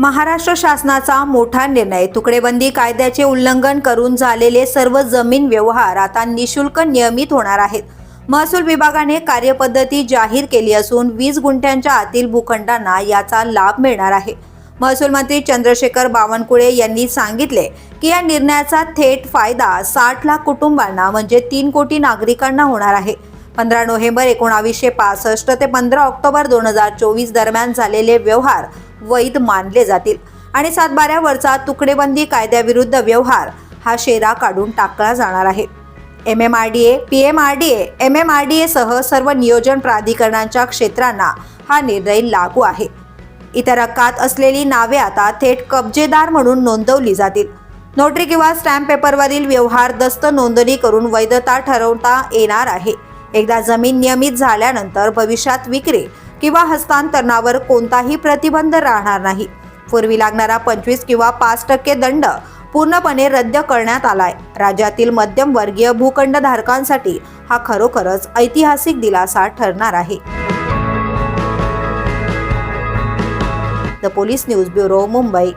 महाराष्ट्र शासनाचा मोठा निर्णय. तुकडेबंदी कायद्याचे उल्लंघन करून झालेले सर्व जमीन व्यवहार आता निशुल्क नियमित होणार आहेत. महसूल विभागाने कार्यपद्धती जाहीर केली असून वीस गुंठ्यांच्या आतील भूखंडांना याचा लाभ मिळणार आहे. महसूल मंत्री चंद्रशेखर बावनकुळे यांनी सांगितले की या निर्णयाचा थेट फायदा साठ लाख कुटुंबांना म्हणजे तीन कोटी नागरिकांना होणार आहे. पंधरा नोव्हेंबर एकोणावीसशे पासष्ट ते पंधरा ऑक्टोबर दोन हजार चोवीस दरम्यान झालेले व्यवहार वैध मानले जातील. आणि सातबाऱ्यावरचा तुकडेबंदी कायद्याविरुद्ध व्यवहार हा शेरा काढून टाकला जाणार आहे. M M R D A P M R D A M M R D A सह सर्व नियोजन प्राधिकरणांच्या क्षेत्रांना हा निर्णय लागू आहे. इतर हक्कात असलेली नावे आता थेट कब्जेदार म्हणून नोंदवली जातील. नोटरी किंवा स्टॅम्प पेपरवरील व्यवहार दस्त नोंदणी करून वैधता ठरवता येणार आहे. एकदा जमीन नियमित झाल्यानंतर भविष्यात विक्री किंवा हस्तांतरणावर कोणताही प्रतिबंध राहणार नाही. पूर्वी लागणारा पंचवीस किंवा पाच टक्के दंड पूर्णपणे रद्द करण्यात आलाय. राज्यातील मध्यम वर्गीय भूखंड धारकांसाठी हा खरोखरच ऐतिहासिक दिलासा ठरणार आहे. The police news bureau Mumbai.